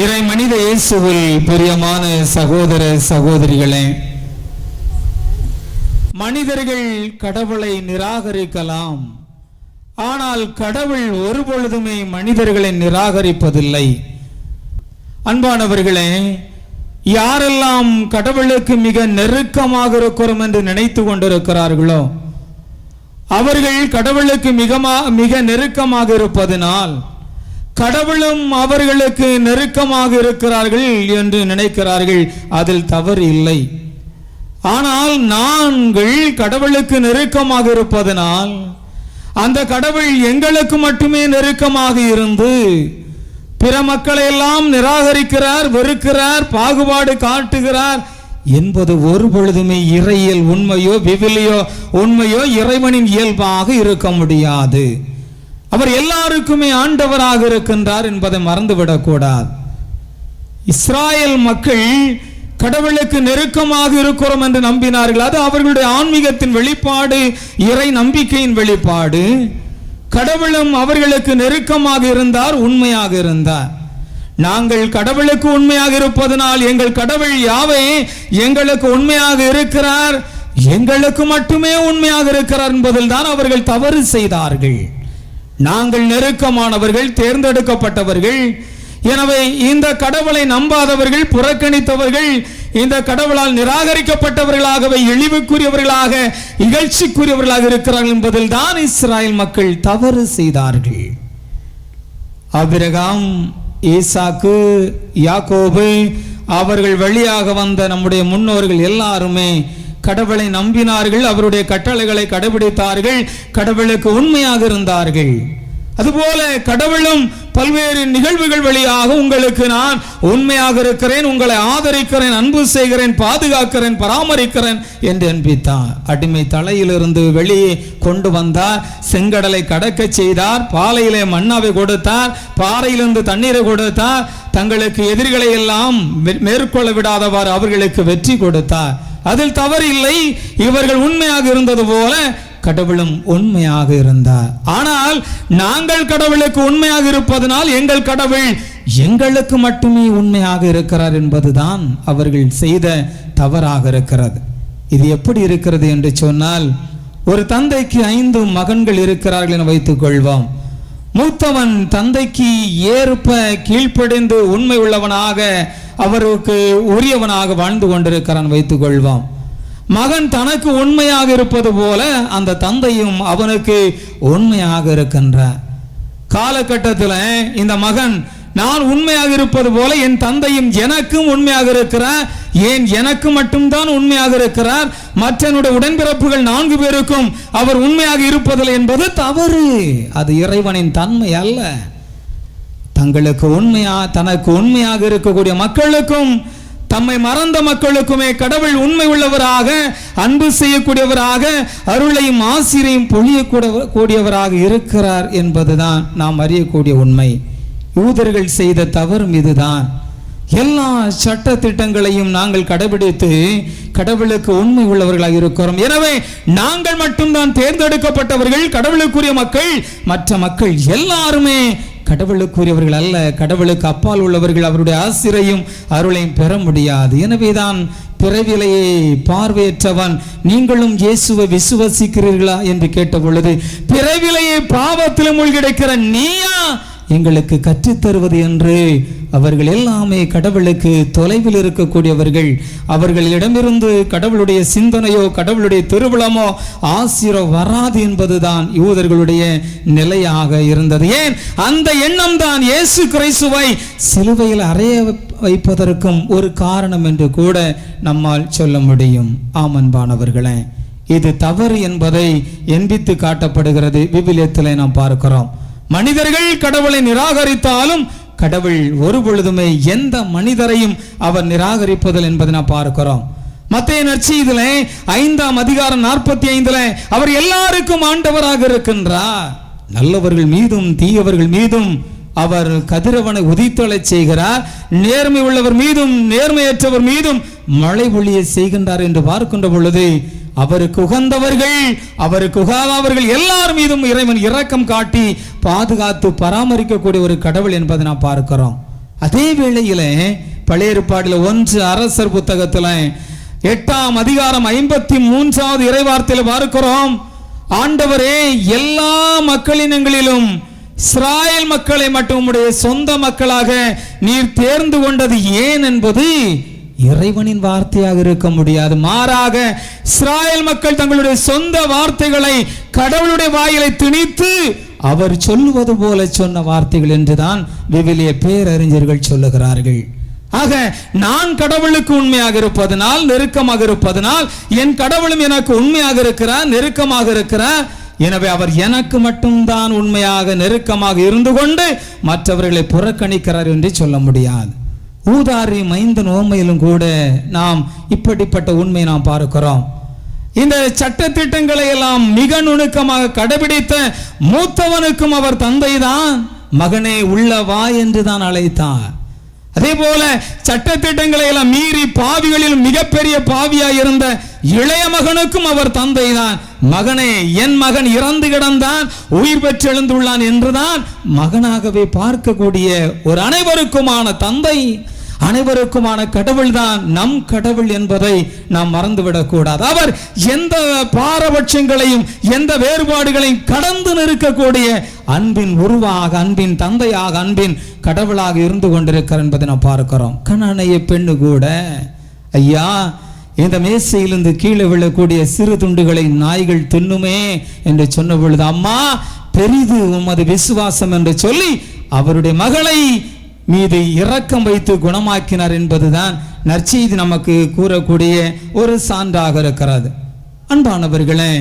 இறை மனித இயேசுவில் பிரியமான சகோதர சகோதரிகளே மனிதர்கள் கடவுளை நிராகரிக்கலாம் ஆனால் கடவுள் ஒருபொழுதுமே மனிதர்களை நிராகரிப்பதில்லை. அன்பானவர்களே யாரெல்லாம் கடவுளுக்கு மிக நெருக்கமாக இருக்கிறோம் என்று நினைத்து கொண்டிருக்கிறார்களோ அவர்கள் கடவுளுக்கு மிக மிக நெருக்கமாக இருப்பதனால் கடவுளும் அவர்களுக்கு நெருக்கமாக இருக்கிறார்கள் என்று நினைக்கிறார்கள். அதில் தவறு இல்லை. ஆனால் நாங்கள் கடவுளுக்கு நெருக்கமாக இருப்பதனால் அந்த கடவுள் எங்களுக்கு மட்டுமே நெருக்கமாக இருந்து பிற மக்களை எல்லாம் நிராகரிக்கிறார் வெறுக்கிறார் பாகுபாடு காட்டுகிறார் என்பது ஒரு பொழுதுமே இறையியல் உண்மையோ விவிலியோ உண்மையோ இறைவனின் இயல்பாக இருக்க முடியாது. அவர் எல்லாருக்குமே ஆண்டவராக இருக்கின்றார் என்பதை மறந்துவிடக்கூடாது. இஸ்ராயல் மக்கள் கடவுளுக்கு நெருக்கமாக இருக்கிறோம் என்று நம்பினார்கள். அது அவர்களுடைய ஆன்மீகத்தின் வெளிப்பாடு இறை நம்பிக்கையின் வெளிப்பாடு. கடவுளும் அவர்களுக்கு நெருக்கமாக இருந்தார் உண்மையாக இருந்தார். நாங்கள் கடவுளுக்கு உண்மையாக இருப்பதனால் எங்கள் கடவுள் யாவே எங்களுக்கு உண்மையாக இருக்கிறார் எங்களுக்கு மட்டுமே உண்மையாக இருக்கிறார் என்பதில் தான் அவர்கள் தவறு செய்தார்கள். நாங்கள் நெருக்கமானவர்கள் தேர்ந்தெடுக்கப்பட்டவர்கள். எனவே இந்த கடவுளை நம்பாதவர்கள் புறக்கணித்தவர்கள் இந்த கடவுளால் நிராகரிக்கப்பட்டவர்களாகவே இழிவுக்குரியவர்களாக இகழ்ச்சிக்குரியவர்களாக இருக்கிறார்கள் என்பதில் தான் இஸ்ராயல் மக்கள் தவறு செய்தார்கள். அபிரகாம் ஈசாக்கு யாக்கோபு அவர்கள் வழியாக வந்த நம்முடைய முன்னோர்கள் எல்லாருமே கடவுளை நம்பினார்கள் அவருடைய கட்டளைகளை கடைபிடித்தார்கள் கடவுளுக்கு உண்மையாக இருந்தார்கள். அதுபோல கடவுளும் பல்வேறு நிகழ்வுகள் வழியாக உங்களுக்கு நான் உண்மையாக இருக்கிறேன் உங்களை ஆதரிக்கிறேன் அன்பு செய்கிறேன் பாதுகாக்கிறேன் பராமரிக்கிறேன் என்று அன்பித்தார். அடிமை தலையிலிருந்து வெளியே கொண்டு வந்தார் செங்கடலை கடக்க செய்தார் பாலையிலே மண்ணாவை கொடுத்தார் பாறையிலிருந்து தண்ணீரை கொடுத்தார் தங்களுக்கு எதிரிகளை எல்லாம் மே- மேற்கொள்ள விடாதவாறு அவர்களுக்கு வெற்றி கொடுத்தார். அதில் தவறு இல்லை இவர்கள் உண்மையாக இருந்தது போல கடவுளும் உண்மையாக இருந்தார். ஆனால் நாங்கள் கடவுளுக்கு உண்மையாக இருப்பதனால் எங்கள் கடவுள் எங்களுக்கு மட்டுமே உண்மையாக இருக்கிறார் என்பதுதான் அவர்கள் செய்த தவறாக இருக்கிறது. இது எப்படி இருக்கிறது என்று சொன்னால் ஒரு தந்தைக்கு ஐந்து மகன்கள் இருக்கிறார்கள் என வைத்துக் கொள்வோம் மூத்தவன் தந்தைக்கு ஏற்ப கீழ்ப்படிந்து உண்மை உள்ளவனாக அவருக்கு உரியவனாக வாழ்ந்து கொண்டிருக்கிறான் வைத்துக் கொள்வான் மகன் தனக்கு உண்மையாக இருப்பது போல அந்த தந்தையும் அவனுக்கு உண்மையாக இருக்கின்றார். காலகட்டத்தில் இந்த மகன் நான் உண்மையாக இருப்பது போல என் தந்தையும் எனக்கும் உண்மையாக இருக்கிறார். ஏன் எனக்கு மட்டும்தான் உண்மையாக இருக்கிறார்? மற்றனுடைய உடன்பிறப்புகள் நான்கு பேருக்கும் அவர் உண்மையாக இருப்பதில்லை என்பது தவறு. அது இறைவனின் தன்மை அல்ல. தங்களுக்கு உண்மையா தனக்கு உண்மையாக இருக்கக்கூடிய மக்களுக்கும் தம்மை மறந்த மக்களுக்குமே கடவுள் உண்மை உள்ளவராக அன்பு செய்யக்கூடியவராக அருளையும் ஆசிரியும் பொழியக்கூட கூடியவராக இருக்கிறார் என்பதுதான் நாம் அறியக்கூடிய உண்மை. யூதர்கள் செய்த தவறும் இதுதான். எல்லா சட்ட திட்டங்களையும் நாங்கள் கடைபிடித்து கடவுளுக்கு உண்மை உள்ளவர்களாக இருக்கிறோம். எனவே நாங்கள் மட்டும்தான் தேர்ந்தெடுக்கப்பட்டவர்கள் கடவுளுக்குரிய மக்கள். மற்ற மக்கள் எல்லாருமே கடவுளுக்குரியவர்கள் அல்ல. கடவுளுக்கு அப்பால் உள்ளவர்கள் அவருடைய ஆசிரையும் அருளையும் பெற முடியாது. எனவேதான் பிறவிலையே பார்வையற்றவன் நீங்களும் இயேசுவை விசுவசிக்கிறீர்களா? என்று கேட்ட பொழுது பிறவிலையே பாவத்தில் மூழ்கிடக்கிற நீயா? எங்களுக்கு கற்றுத்தருவது என்று அவர்கள் எல்லாமே கடவுளுக்கு தொலைவில் இருக்கக்கூடியவர்கள். அவர்களிடமிருந்து கடவுளுடைய சிந்தனையோ கடவுளுடைய திருவிழமோ ஆசிரோ வராது என்பதுதான் யூதர்களுடைய நிலையாக இருந்தது. ஏன்? அந்த எண்ணம் தான் இயேசு கிறிஸ்துவை சிலுவையில் அறைய வைப்பதற்கும் ஒரு காரணம் என்று கூட நம்மால் சொல்ல முடியும். ஆமன்பானவர்களே இது தவறு என்பதை எண்பித்து காட்டப்படுகிறது. விவிலியத்தில் நாம் பார்க்கிறோம். மனிதர்கள் கடவுளை நிராகரித்தாலும் கடவுள் ஒரு பொழுதுமே எந்த மனிதரையும் அவர் நிராகரிப்பதில் என்பதை நான் பார்க்கிறோம். மத்திய இதுல ஐந்தாம் அதிகாரம் நாற்பத்தி ஐந்துல அவர் எல்லாருக்கும் ஆண்டவராக இருக்கின்றார். நல்லவர்கள் மீதும் தீயவர்கள் மீதும் அவர் கதிரவனை உதித்தொழச் செய்கிறார். நேர்மை உள்ளவர் மீதும் நேர்மையற்றவர் மீதும் மழை ஒளியை செய்கின்றார் என்று பார்க்கின்ற பொழுது அவருக்கு உகந்தவர்கள் அவருக்கு உகாதவர்கள் எல்லார் மீதும் இறைவன் இரக்கம் காட்டி பாதுகாத்து பராமரிக்கக்கூடிய ஒரு கடவுள் என்பதை நான் பார்க்கிறோம். அதே வேளையிலே பழைய ஏற்பாடில் ஒன்று அரசர் புத்தகத்துல எட்டாம் அதிகாரம் ஐம்பத்தி மூன்றாவது இறைவார்த்தையில் பார்க்கிறோம். ஆண்டவரே எல்லா மக்களினங்களிலும் இஸ்ராயல் மக்களை மட்டும் உம்முடைய சொந்த மக்களாக நீர் தேர்ந்து கொண்டது ஏன் என்பது இறைவனின் வார்த்தையாக இருக்க முடியாது. மாறாக இஸ்ராயல் மக்கள் தங்களுடைய சொந்த வார்த்தைகளை கடவுளுடைய வாயிலை திணித்து அவர் சொல்லுவது போல சொன்ன வார்த்தைகள் என்றுதான் விவிலிய பேரறிஞர்கள் சொல்லுகிறார்கள். ஆக நான் கடவுளுக்கு உண்மையாக இருப்பதனால் நெருக்கமாக இருப்பதனால் என் கடவுளும் எனக்கு உண்மையாக இருக்கிறார் நெருக்கமாக இருக்கிறார். எனவே அவர் எனக்கு மட்டும்தான் உண்மையாக நெருக்கமாக இருந்து கொண்டு மற்றவர்களை புறக்கணிக்கிறார் என்று சொல்ல முடியாது. ஊதாரி மைந்த நோமையிலும் கூட நாம் இப்படிப்பட்ட உண்மையை நாம் பார்க்கிறோம். இந்த சட்ட திட்டங்களை எல்லாம் மிக நுணுக்கமாக கடைபிடித்த மூத்தவனுக்கும் அவர் தந்தை தான் மகனே உள்ள வா என்று தான் அழைத்தார். அதே போல சட்ட திட்டங்களை எல்லாம் மீறி பாவிகளில் மிகப்பெரிய பாவியாக இருந்த இளைய மகனுக்கும் அவர் தந்தை தான் மகனே என் மகன் இறந்து கிடந்தான் உயிர் பெற்று எழுந்துள்ளான் என்றுதான் மகனாகவே பார்க்கக்கூடிய ஒரு அனைவருக்குமான தந்தை. அனைவருக்குமான கடவுள்தான் நம் கடவுள் என்பதை நாம் மறந்துவிடக்கூடாது. அவர் எந்த பாரபட்சங்களையும் எந்த வேறுபாடுகளையும் கடந்து நிற்கக்கூடிய அன்பின் உருவாக அன்பின் தந்தையாக அன்பின் கடவுளாக இருந்து கொண்டிருக்கிறார் என்பதை நாம் பார்க்கிறோம். கணனைய பெண்ணு கூட ஐயா இந்த மேசையிலிருந்து கீழே விழக்கூடிய சிறு துண்டுகளை நாய்கள் தின்னுமே என்று சொன்ன பொழுது அம்மா பெரிது உமது விசுவாசம் என்று சொல்லி அவருடைய மகளை மீது இரக்கம் வைத்து குணமாக்கினார் என்பதுதான் நற்செய்தி நமக்கு கூறக்கூடிய ஒரு சான்றாக இருக்கிறது. அன்பானவர்களே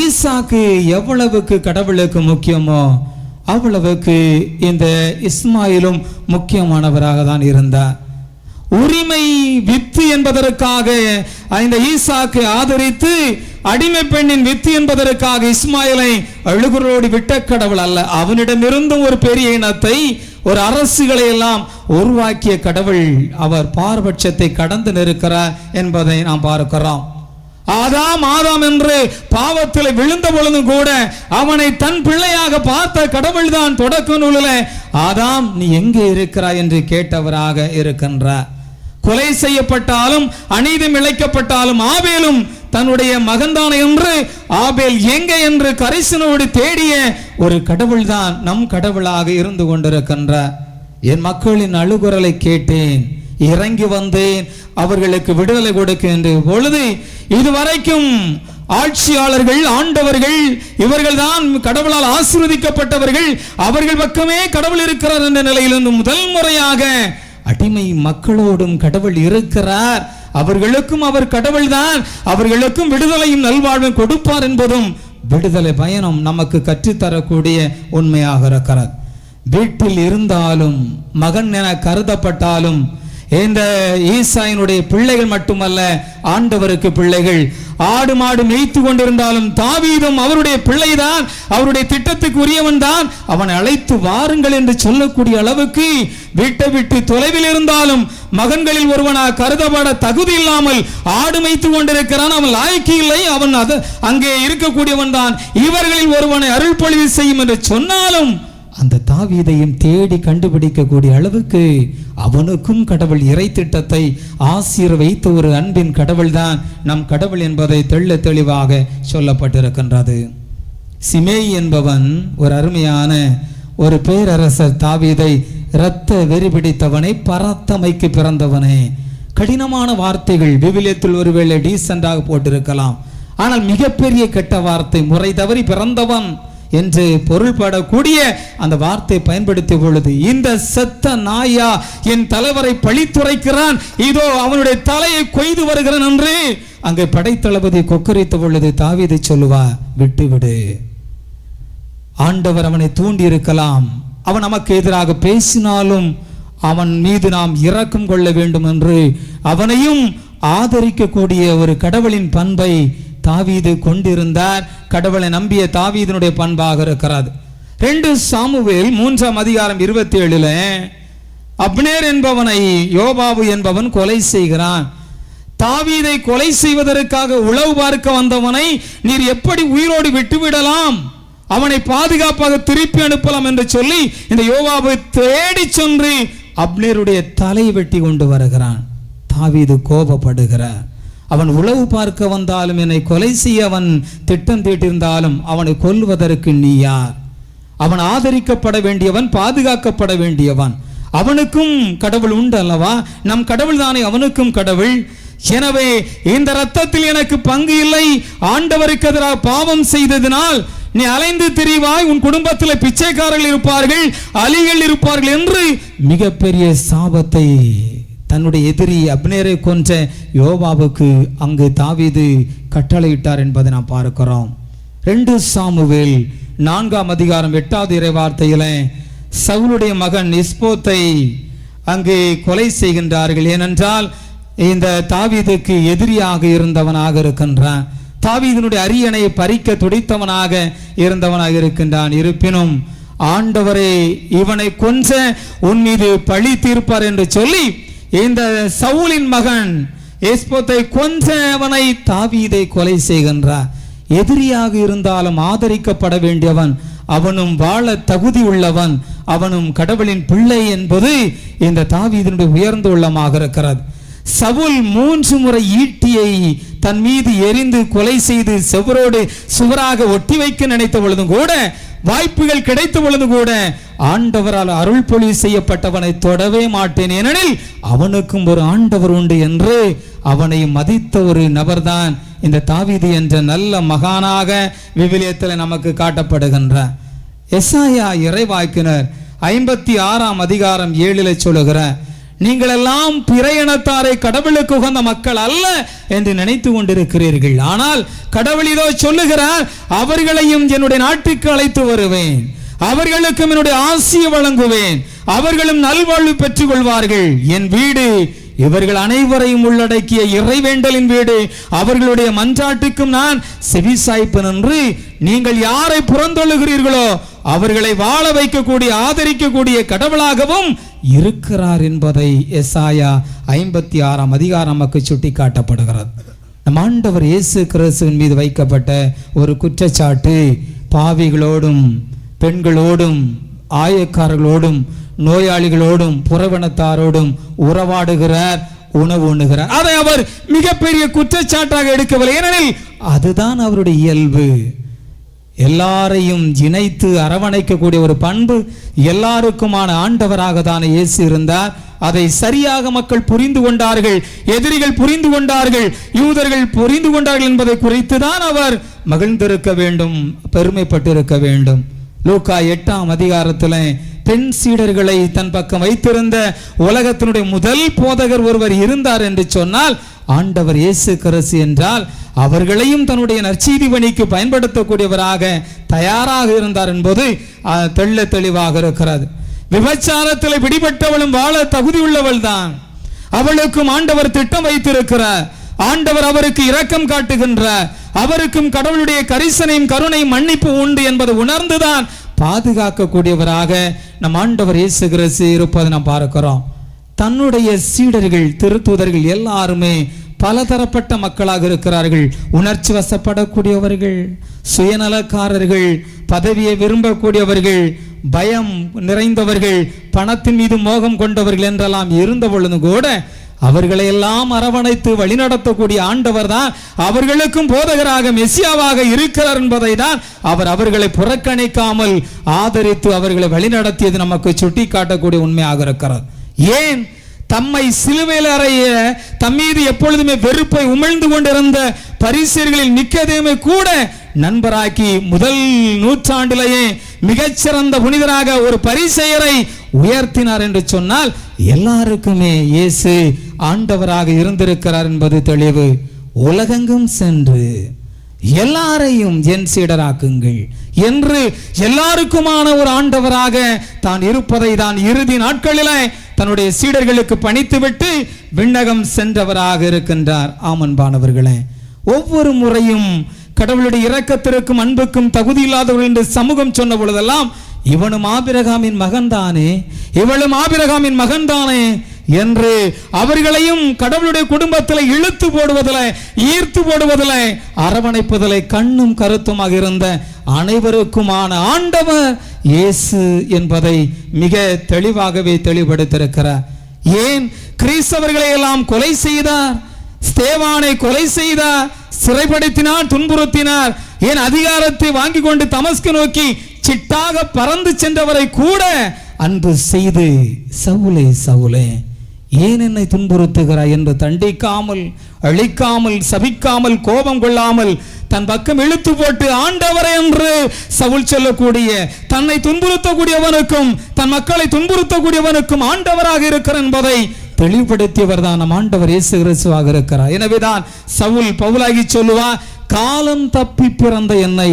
ஈசாக்கு எவ்வளவுக்கு கடவுளுக்கு முக்கியமோ அவ்வளவுக்கு இந்த இஸ்மாயிலும் முக்கியமானவராக தான் இருந்தார். உரிமை வித்து என்பதற்காக இந்த ஈசாக்கு ஆதரித்து அடிமை பெண்ணின் வித்து என்பதற்காக இஸ்மாயிலை அழுகுரோடு விட்ட கடவுள் அல்ல. அவனிடமிருந்தும் ஒரு பெரிய இனத்தை ஒரு அரசுகளை எல்லாம் உருவாக்கிய கடவுள் அவர் பாரபட்சத்தை கடந்து நிற்கிறார் என்பதை நாம் பார்க்கிறோம். ஆதாம் ஆதாம் என்று பாவத்தில் விழுந்த பொழுதும் கூட அவனை தன் பிள்ளையாக பார்த்த கடவுள் தான் தொடக்க நூலில் ஆதாம் நீ எங்கே இருக்கிறாய்? என்று கேட்டவராக இருக்கின்றார். கொலை செய்யப்பட்டாலும் அநீதம் இழைக்கப்பட்டாலும் ஆபேலும் தன்னுடைய மகன்தான் என்று ஆபேல் எங்க என்று கரிசனோடு தேடிய ஒரு கடவுள்தான் நம் கடவுளாக இருந்து கொண்டிருக்கின்றார் என் மக்களின் அழுகுரலை கேட்டேன் இறங்கி வந்தேன் அவர்களுக்கு விடுதலை கொடுக்கின்ற பொழுது இதுவரைக்கும் ஆட்சியாளர்கள் ஆண்டவர்கள் இவர்கள்தான் கடவுளால் ஆசிர்வதிக்கப்பட்டவர்கள் அவர்கள் பக்கமே கடவுள் இருக்கிறார் என்ற நிலையிலிருந்து முதல் முறையாக அடிமை மக்களோடும் கடவுள் இருக்கிறார். அவர்களுக்கும் அவர் கடவுள்தான். அவர்களுக்கும் விடுதலையும் நல்வாழ்வும் கொடுப்பார் என்பதும் விடுதலை பயணம் நமக்கு கற்றுத்தரக்கூடிய உண்மையாக இருக்கிறார் வீட்டில் இருந்தாலும் மகன் என கருதப்பட்டாலும் இந்த ஈசாயினுடைய பிள்ளைகள் மட்டுமல்ல ஆண்டவருக்கு பிள்ளைகள். ஆடு மாடு மேய்த்து கொண்டிருந்தாலும் தாவீதும் அவருடைய பிள்ளைதான் அவருடைய திட்டத்துக்கு உரியவன் தான். அவன் அழைத்து வாருங்கள் என்று சொல்லக்கூடிய அளவுக்கு வீட்டை விட்டு தொலைவில் இருந்தாலும் மகன்களில் ஒருவனாக கருதப்பட தகுதி இல்லாமல் ஆடு மேய்த்து கொண்டிருக்கிறான். அவன் லாய்க்கு இல்லை அவன் அது அங்கே இருக்கக்கூடியவன் தான். இவர்களில் ஒருவனை அருள் பொழிவு செய்யும் என்று சொன்னாலும் அந்த தாவீதையும் தேடி கண்டுபிடிக்கக்கூடிய அளவுக்கு அவனுக்கும் கடவுள் இறை திட்டத்தை ஆசீர் வைத்த ஒரு அன்பின் கடவுள்தான் நம் கடவுள் என்பதை தெள்ள தெளிவாக சொல்லப்பட்டிருக்கின்றது. சிமேய் என்பவன் ஒரு அருமையான ஒரு பேரரசர் தாவீதை இரத்த வெறி பிடித்தவனை பரத்தமைக்கு பிறந்தவனே. கடினமான வார்த்தைகள் விவிலியத்தில் ஒருவேளை டீசண்டாக போட்டிருக்கலாம். ஆனால் மிகப்பெரிய கெட்ட வார்த்தை முறை தவறி பிறந்தவன். என்று பொருள்படக்கூடிய அந்த வார்த்தை பயன்படுத்திய பொழுது இந்த செத்த நாயா என் தலைவரை பழித்துரைக்கிறான். இதோ அவனுடைய தலையை கொய்து வருகிறான் என்று அங்கே படைத்தளபதி கொக்கரித்த பொழுது தாவீதை சொல்லுவா விட்டுவிடு. ஆண்டவர் அவனை தூண்டி இருக்கலாம் அவன் நமக்கு எதிராக பேசினாலும் அவன் மீது நாம் இரக்கம் கொள்ள வேண்டும் என்று அவனையும் ஆதரிக்கக்கூடிய ஒரு கடவுளின் பண்பை தாவீது கொண்டிருந்தார். கடவுளை நம்பிய தாவீதினுடைய பண்பாக இருக்கிறது ரெண்டு சாமுவேல் மூன்றாம் அதிகாரம் இருபத்தி ஏழுல அப்னேர் என்பவனை யோபாபு என்பவன் கொலை செய்கிறான். தாவீதை கொலை செய்வதற்காக உளவு பார்க்க வந்தவனை நீர் எப்படி உயிரோடு விட்டுவிடலாம்? அவனை பாதுகாப்பாக திருப்பி அனுப்பலாம் என்று சொல்லி இந்த யோவாவை தேடி சென்று அப்னேருடைய தலை வெட்டி கொண்டு வருகிறான். தாவீது கோபப்படுகிறார். அவன் உளவு பார்க்க வந்தாலும் என்னை கொலை செய்ய அவன் திட்டம் தீட்டிருந்தாலும் அவனை கொல்வதற்கு நீ யார்? அவன் ஆதரிக்கப்பட வேண்டியவன் பாதுகாக்கப்பட வேண்டியவன். அவனுக்கும் கடவுள் உண்டு அல்லவா? நம் கடவுள் தானே அவனுக்கும் கடவுள். எனவே இந்த ரத்தத்தில் எனக்கு பங்கு இல்லை. ஆண்டவருக்கு எதிராக பாவம் செய்ததினால் நீ அலைந்து திரிவாய். உன் குடும்பத்தில் பிச்சைக்காரர்கள் இருப்பார்கள் அலிகள் இருப்பார்கள் என்று மிகப்பெரிய சாபத்தை தன்னுடைய எதிரி அப்னேரை கொன்ற யோவாவுக்கு அங்கு தாவீது கட்டளையிட்டார் என்பதை நாம் பார்க்கிறோம். ரெண்டு சாமுவேல் நான்காம் அதிகாரம் எட்டாவது இறைவார்த்தையில சவுளுடைய மகன் இஸ்போத்தை அங்கே கொலை செய்கின்றார்கள். ஏனென்றால் இந்த தாவீதுக்கு எதிரியாக இருந்தவனாக இருக்கின்றான். தாவீதனுடைய அரியணையை பறிக்க துடித்தவனாக இருந்தவனாக இருக்கின்றான். இருப்பினும் ஆண்டவரே இவனை கொஞ்ச உன் மீது பழி தீர்ப்பார் என்று சொல்லி இந்த சவுலின் மகன் ஏஸ்போத்தை கொன்றவனை தாவீதை கொலை செய்கின்றார். எதிரியாக இருந்தாலும் ஆதரிக்கப்பட வேண்டியவன் அவனும் வாழ தகுதி உள்ளவன் அவனும் கடவுளின் பிள்ளை என்பது இந்த தாவீதனுடைய உயர்ந்த உள்ளமாக இருக்கிறது. சவுல் மூன்று முறை ஈட்டியை தன் மீது எரிந்து கொலை செய்து செவரோடு சுவராக ஒட்டி வைக்க நினைத்த பொழுதும் கூட வாய்ப்புகள் கிடைத்த பொழுது கூட ஆண்டவரால் அருள் பொழி செய்யப்பட்டவனை தொடவே மாட்டேன். ஏனெனில் அவனுக்கும் ஒரு ஆண்டவர் உண்டு என்று அவனை மதித்த ஒரு நபர்தான் இந்த தாவிதி என்ற நல்ல மகானாக விவிலியத்தில் நமக்கு காட்டப்படுகின்றார் எஸ்ஐயா இறைவாக்கினர் ஐம்பத்தி ஆறாம் அதிகாரம் ஏழில் சொல்லுகிறார் நீங்கள் எல்லாம் பிற இனத்தாரை கடவுளுக்கு உகந்த மக்கள் அல்ல என்று நினைத்து கொண்டிருக்கிறீர்கள். ஆனால் கடவுள் இதோ சொல்லுகிறார் அவர்களையும் என்னுடைய நாட்டுக்கு அழைத்து வருவேன். அவர்களுக்கும் என்னுடைய ஆசியை வழங்குவேன். அவர்களும் நல்வாழ்வு பெற்றுக் கொள்வார்கள் என் வீடு இவர்கள் அனைவரையும் உள்ளடக்கிய இறைவேண்டலின் வீடு. அவர்களுடைய மன்றாட்டுக்கும் நான் செவிசாய்ப்பேன் என்று நீங்கள் யாரை புறந்தொழுகிறீர்களோ அவர்களை வாழ வைக்கக்கூடிய ஆதரிக்கக்கூடிய கடவுளாகவும் இருக்கிறார் என்பதை எஸ்ஆயா ஐம்பத்தி ஆறாம் அதிகாரம் நமக்கு சுட்டி காட்டப்படுகிறது நம் ஆண்டவர் இயேசு கிறிஸ்துவின் மீது வைக்கப்பட்ட ஒரு குற்றச்சாட்டு பாவிகளோடும் பெண்களோடும் ஆயக்காரர்களோடும் நோயாளிகளோடும் புறவனத்தாரோடும் உறவாடுகிறார் உணவு உண்ணுகிறார். அதை அவர் மிகப்பெரிய குற்றச்சாட்டாக எடுக்கவில்லை. ஏனெனில் அதுதான் அவருடைய இயல்பு. எல்லாரையும் இணைத்து அரவணைக்கக்கூடிய ஒரு பண்பு எல்லாருக்குமான ஆண்டவராக தானே இயேசு இருந்தார். அதை சரியாக மக்கள் புரிந்து கொண்டார்கள் எதிரிகள் புரிந்து கொண்டார்கள் யூதர்கள் புரிந்து கொண்டார்கள் என்பதை குறித்து தான் அவர் மகிழ்ந்திருக்க வேண்டும் பெருமைப்பட்டிருக்க வேண்டும். லூக்கா எட்டாம் அதிகாரத்தில் பெண் சீடர்களை தன் பக்கம் வைத்திருந்த உலகத்தினுடைய முதல் போதகர் ஒருவர் இருந்தார் என்று சொன்னால் ஆண்டவர் இயேசு கரசு என்றால் அவர்களையும் தன்னுடைய நற்செய்தி பணிக்கு பயன்படுத்தக்கூடியவராக தயாராக இருந்தார் என்பது தெள்ள தெளிவாக இருக்கிறது. விபச்சாரத்தில் பிடிபட்டவளும் வாழ தகுதியுள்ளவள் தான். அவளுக்கும் ஆண்டவர் திட்டம் வைத்திருக்கிறார். ஆண்டவர் அவருக்கு இரக்கம் காட்டுகின்றார். அவருக்கும் கடவுளுடைய கரிசனையும் கருணையும் மன்னிப்பு உண்டு என்பதை உணர்ந்துதான் பாதுகாக்கக்கூடியவராக நம் ஆண்டவர் இயேசு கிறிஸ்து இருப்பதை நாம் பார்க்கிறோம். தன்னுடைய சீடர்கள் திருத்துதர்கள் எல்லாருமே பலதரப்பட்ட மக்களாக இருக்கிறார்கள். உணர்ச்சி வசப்படக்கூடியவர்கள் சுயநலக்காரர்கள் பதவியை விரும்பக்கூடியவர்கள் பயம் நிறைந்தவர்கள் பணத்தின் மீது மோகம் கொண்டவர்கள் என்றெல்லாம் இருந்த பொழுதும் கூட அவர்களை எல்லாம் அரவணைத்து வழிநடத்தக்கூடிய ஆண்டவர் தான் அவர்களுக்கும் போதகராக மெசியாவாக இருக்கிறார் என்பதை தான் அவர் அவர்களை புறக்கணிக்காமல் ஆதரித்து அவர்களை வழிநடத்தியது நமக்கு சுட்டி காட்டக்கூடிய உண்மையாக இருக்கிறார் ஏன்? தம்மை சிலுவையில் அறைய தம்மீது எப்பொழுதுமே வெறுப்பை உமிழ்ந்து கொண்டிருந்த பரிசீர்களில் நிக்கதையுமே கூட நண்பராக்கி முதல் நூற்றாண்டிலேயே மிகச்சிறந்த புனிதராக ஒரு பரிசெயரை உயர்த்தினார் என்று சொன்னால் எல்லாருக்குமே இயேசு ஆண்டவராக இருந்திருக்கிறார் என்பது தெளிவு. உலகெங்கும் சென்று எல்லாரையும் என் சீடராக்குங்கள் என்று எல்லாருக்குமான ஒரு ஆண்டவராக தான் இருப்பதை தான் இறுதி நாட்களில தன்னுடைய சீடர்களுக்கு பணித்துவிட்டு விண்ணகம் சென்றவராக இருக்கின்றார். ஆமன்பானவர்களே ஒவ்வொரு முறையும் கடவுளுடைய இரக்கத்திற்கும் அன்புக்கும் தகுதி இல்லாதவர்கள் என்று சமூகம் சொன்ன பொழுதெல்லாம் இவனும் ஆபிரகாமின் மகன்தானே இவளும் ஆபிரகாமின் மகன்தானே என்று அவர்களையும் கடவுளுடைய குடும்பத்தில் இழுத்து போடுவதில் ஈர்த்து போடுவதில் அரவணைப்பதில் கண்ணும் கருத்துமாக இருந்த அனைவருக்குமான ஆண்டவர் இயேசு என்பதை மிக தெளிவாகவே தெளிவுபடுத்தியிருக்கிறார். ஏன்? கிறிஸ்தவர்களை எல்லாம் கொலை செய்தார் ஸ்தேவானை கொலை செய்தார் சிறைப்படுத்தினார் துன்புறுத்தினார். ஏன் அதிகாரத்தை வாங்கி கொண்டு தமஸ்கு நோக்கி சிட்டாக பறந்து சென்றவரை கூட அன்பு செய்து சவுலே சவுலே ஏன் என்னை துன்புறுத்துகிறாய்? என்று தண்டிக்காமல் அழிக்காமல் சபிக்காமல் கோபம் கொள்ளாமல் தன் பக்கம் இழுத்து போட்டு ஆண்டவரே என்று சவுல் சொல்லக்கூடிய தன்னை துன்புறுத்தக்கூடியவனுக்கும் தன் மக்களை துன்புறுத்தக்கூடியவனுக்கும் ஆண்டவராக இருக்கிறார் என்பதை தெளிவுபடுத்தியவர் தான் நம் ஆண்டவர் இயேசு கிறிஸ்துவாக இருக்கிறார். எனவேதான் சவுல் பவுலாகி சொல்லுவா காலம் தப்பி பிறந்த என்னை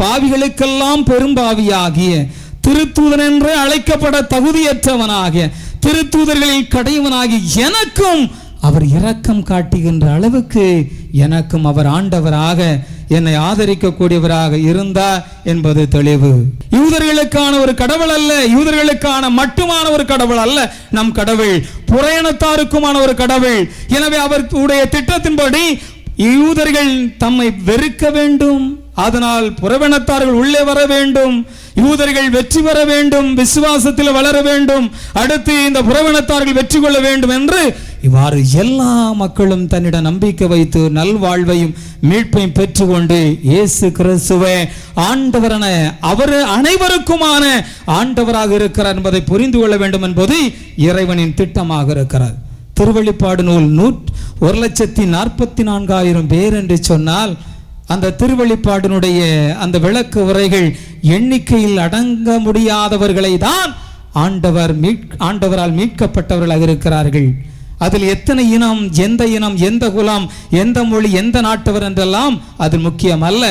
பாவிகளுக்கெல்லாம் பெரும்பாவியாகிய திருத்தூதன் என்று அழைக்கப்பட தகுதியற்றவனாகிய திருத்தூதர்களில் கடையவனாகி எனக்கும் அவர் இரக்கம் காட்டுகின்ற அளவுக்கு எனக்கும் அவர் ஆண்டவராக என்னை ஆதரிக்கக்கூடியவராக இருந்தார் என்பது தெளிவு. யூதர்களுக்கான ஒரு கடவுள் அல்ல யூதர்களுக்கான மட்டுமான ஒரு கடவுள் அல்ல நம் கடவுள். புறையணத்தாருக்குமான ஒரு கடவுள். எனவே அவருடைய திட்டத்தின்படி யூதர்கள் தம்மை வெறுக்க வேண்டும். அதனால் புறவனத்தார்கள் உள்ளே வர வேண்டும் யூதர்கள் வெற்றி பெற வேண்டும் விசுவாசத்தில் வளர வேண்டும் அடுத்து இந்த புறவனத்தார்கள் வெற்றி கொள்ள வேண்டும் என்று இவ்வாறு எல்லா மக்களும் தன்னிடம் நம்பிக்கை வைத்து நல்வாழ்வையும் மீட்பையும் பெற்றுக்கொண்டு இயேசு கிறிஸ்துவே ஆண்டவரான அவர் அனைவருக்குமான ஆண்டவராக இருக்கிறார் என்பதை புரிந்து கொள்ள வேண்டும் என்பது இறைவனின் திட்டமாக இருக்கிறார் திருவழிப்பாடு நூல் நூற் ஒரு லட்சத்தி நாற்பத்தி நான்காயிரம் பேர் என்று சொன்னால் அந்த திருவெளிப்பாடினுடைய அந்த விளக்கு உரைகள் எண்ணிக்கையில் அடங்க முடியாதவர்களை தான் ஆண்டவர் மீட் ஆண்டவரால் மீட்கப்பட்டவர்களாக இருக்கிறார்கள். அதில் எத்தனை இனம் எந்த இனம் எந்த குலம் எந்த மொழி எந்த நாட்டவர் என்றெல்லாம் அது முக்கியம் அல்ல.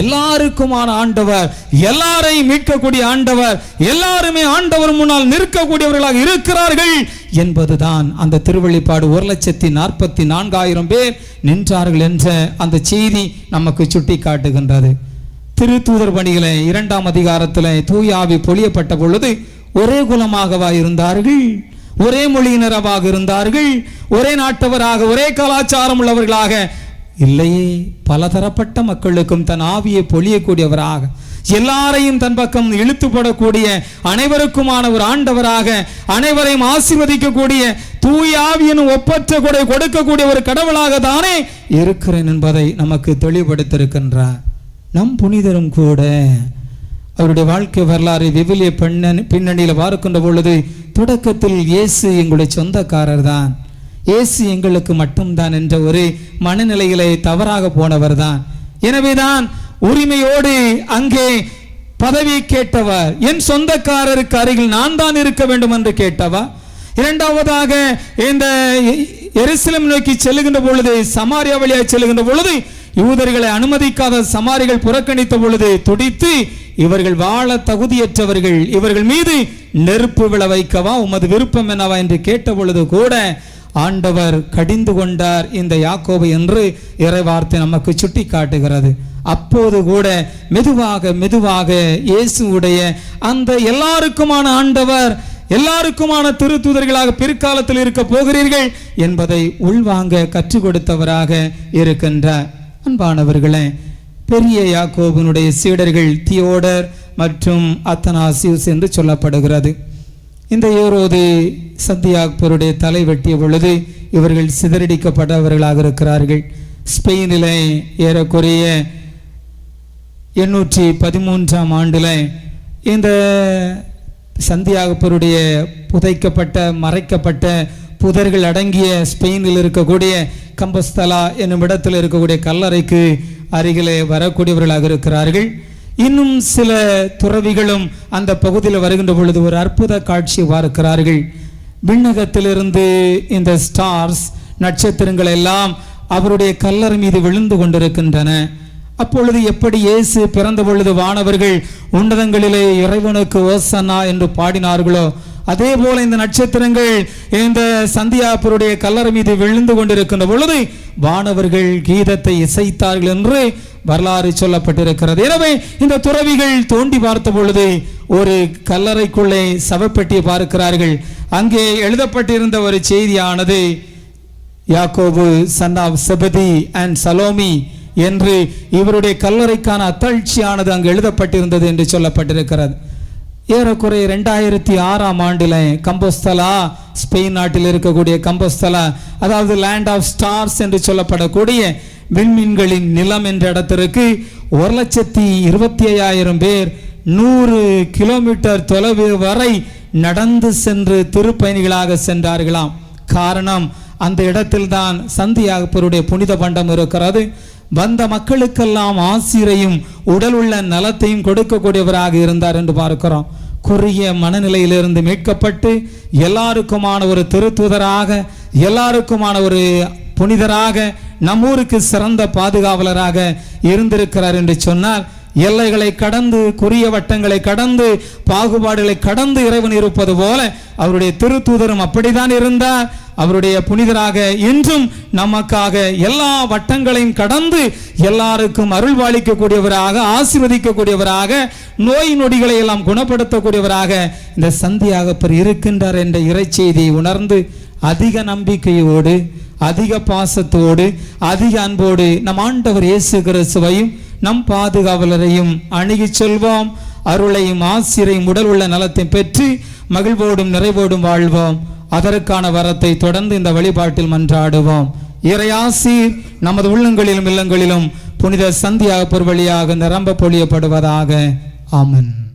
எல்லாருக்குமான ஆண்டவர் எல்லாரையும் மீட்கக்கூடிய ஆண்டவர் எல்லாருமே ஆண்டவர் முன்னால் நிற்கக்கூடியவர்களாக இருக்கிறார்கள் என்பதுதான் அந்த திருவள்ளிப்பாடு. ஒரு லட்சத்தி நாற்பத்தி நான்காயிரம் பேர் நின்றார்கள் என்ற அந்த செய்தி நமக்கு சுட்டி காட்டுகின்றது திருத்தூதர் பணிகளை இரண்டாம் அதிகாரத்தில் தூயாவி பொழியப்பட்ட பொழுது ஒரே குலமாகவா இருந்தார்கள்? ஒரே மொழியினரவாக இருந்தார்கள் ஒரே நாட்டவராக ஒரே கலாச்சாரம் உள்ளவர்களாக இல்லையே பலதரப்பட்ட மக்களுக்கும் தன் ஆவியை பொழியக்கூடியவராக எல்லாரையும் தன் பக்கம் இழுத்துப்படக்கூடிய அனைவருக்குமான ஒரு ஆண்டவராக அனைவரையும் ஆசீர்வதிக்கக்கூடிய தூய ஆவியனும் ஒப்பற்ற கொடை கொடுக்கக்கூடிய ஒரு கடவுளாக தானே இருக்கிறேன் என்பதை நமக்கு தெளிவுபடுத்திருக்கின்றார். நம் புனிதரும் கூட அவருடைய வாழ்க்கை வரலாறு விவிலிய பின்னணி பின்னணியில் பார்க்கின்ற பொழுது தொடக்கத்தில் இயேசு எங்களுடைய சொந்தக்காரர் தான் இயேசு எங்களுக்கு மட்டும்தான் என்ற ஒரு மனநிலையிலே தவறாக போனவர் தான் எனவேதான் உரிமையோடு அங்கே பதவி கேட்டவர். என் சொந்தக்காரருக்கு அருகில் நான் தான் இருக்க வேண்டும் என்று கேட்டவா? இரண்டாவதாக இந்த எருசலம் நோக்கி செல்லுகின்ற பொழுது சமாரியா வழியாக செல்லுகின்ற பொழுது யூதர்களை அனுமதிக்காத சமாரிகள் புறக்கணித்த பொழுது துடித்து இவர்கள் வாழ தகுதியற்றவர்கள் இவர்கள் மீது நெருப்பு விழ வைக்கவா? உமது விருப்பம் என்னவா? என்று கேட்ட பொழுது கூட ஆண்டவர் கடிந்து கொண்டார். இந்த யாக்கோபு என்று இறைவார்த்தை நமக்கு சுட்டி காட்டுகிறது அப்போது கூட மெதுவாக மெதுவாக இயேசுடைய அந்த எல்லாருக்குமான ஆண்டவர் எல்லாருக்குமான திருத்துதர்களாக பிற்காலத்தில் இருக்க போகிறீர்கள் என்பதை உள்வாங்க கற்றுக் கொடுத்தவராக இருக்கின்றார். அன்பானவர்களே பெரிய யாக்கோபனுடைய சீடர்கள் தியோடர் மற்றும் அத்தனாசியூஸ் என்று சொல்லப்படுகிறது. இந்த ஏரோது சத்தியாக்பருடைய தலை வெட்டிய பொழுது இவர்கள் சிதறடிக்கப்பட்டவர்களாக இருக்கிறார்கள். ஸ்பெயினில் ஏறக்குறைய எண்ணூற்றி பதிமூன்றாம் ஆண்டில் இந்த சந்தியாகப்பருடைய புதைக்கப்பட்ட மறைக்கப்பட்ட புதர்கள் அடங்கிய ஸ்பெயினில் இருக்கக்கூடிய கம்பஸ்தலா என்னும் இடத்தில் இருக்கக்கூடிய கல்லறைக்கு அருகிலே வரக்கூடியவர்களாக இருக்கிறார்கள். இன்னும் சில துறவிகளும் அந்த பகுதியில் வருகின்ற பொழுது ஒரு அற்புத காட்சி பார்க்கிறார்கள். விண்ணகத்திலிருந்து இந்த ஸ்டார்ஸ் நட்சத்திரங்கள் எல்லாம் அவருடைய கல்லறை மீது விழுந்து கொண்டிருக்கின்றன. அப்பொழுது எப்படி இயேசு பிறந்த பொழுது வானவர்கள் உன்னதங்களிலே இறைவனுக்கு ஓசனா என்று பாடினார்களோ அதே போல இந்த நட்சத்திரங்கள் இந்த சந்தியாப்பருடைய கல்லறை மீது விழுந்து கொண்டிருக்கின்ற பொழுது வானவர்கள் கீதத்தை இசைத்தார்கள் என்று வரலாறு சொல்லப்பட்டிருக்கிறது. எனவே இந்த துறவிகள் தோண்டி பார்த்த பொழுது ஒரு கல்லறைக்குள்ளே சவப்பெட்டியை பார்க்கிறார்கள். அங்கே எழுதப்பட்டிருந்த ஒரு செய்தியானது யாக்கோபு சன் ஆஃப் செபதி அண்ட் சலோமி என்று இவருடைய கல்லறைக்கான அத்தழ்ச்சியானது அங்கு எழுதப்பட்டிருந்தது என்று சொல்லப்பட்டிருக்கிறது. ஏறக்குறைய ரெண்டாயிரத்தி ஆறாம் ஆண்டில் கம்போஸ்தலா ஸ்பெயின் நாட்டில் இருக்கக்கூடிய கம்போஸ்தலா அதாவது லேண்ட் ஆஃப் ஸ்டார்ஸ் என்று சொல்லப்படக்கூடிய விண்மீன்களின் நிலம் என்ற இடத்திற்கு ஒரு லட்சத்தி இருபத்தி ஐயாயிரம் பேர் நூறு கிலோமீட்டர் தொலைவு வரை நடந்து சென்று திருப்பயணிகளாக சென்றார்களாம். காரணம் அந்த இடத்தில்தான் சந்தியாகப்பருடைய புனித பண்டம் இருக்கிறது. வந்த மக்களுக்கெல்லாம் ஆசிரையும் உடல் உள்ள நலத்தையும் கொடுக்கக்கூடியவராக இருந்தார் என்று பார்க்கிறோம். குறுகிய மனநிலையிலிருந்து மீட்கப்பட்டு எல்லாருக்குமான ஒரு திருத்துதராக எல்லாருக்குமான ஒரு புனிதராக நம்மூருக்கு சிறந்த பாதுகாவலராக இருந்திருக்கிறார் என்று சொன்னால் எல்லைகளை கடந்து குறிய வட்டங்களை கடந்து பாகுபாடுகளை கடந்து இறைவன் இருப்பது போல அவருடைய திருத்தூதரும் அப்படித்தான் இருந்தார். அவருடைய புனிதராக இன்றும் நமக்காக எல்லா வட்டங்களையும் கடந்து எல்லாருக்கும் அருள்வாளிக்கக்கூடியவராக ஆசீர்வதிக்கக்கூடியவராக நோய் நொடிகளை எல்லாம் குணப்படுத்தக்கூடியவராக இந்த சந்தியாகப்பர் இருக்கின்றார் என்ற இறைச்செய்தியை உணர்ந்து அதிக நம்பிக்கையோடு அதிக பாசத்தோடு அதிக அன்போடு நம் ஆண்டவர் இயேசு கிறிஸ்துவையும் நம் பாதுகாவலரையும் அணுகிச் செல்வோம். அருளையும் ஆசிரையும் உடல் உள்ள நலத்தை பெற்று மகிழ்வோடும் நிறைவோடும் வாழ்வோம். அதற்கான வரத்தை தொடர்ந்து இந்த வழிபாட்டில் மன்றாடுவோம். இறையாசி நமது உள்ளங்களிலும் இல்லங்களிலும் புனித சந்தியாக பொருள் வழியாக நிரம்ப பொழியப்படுவதாக. ஆமன்.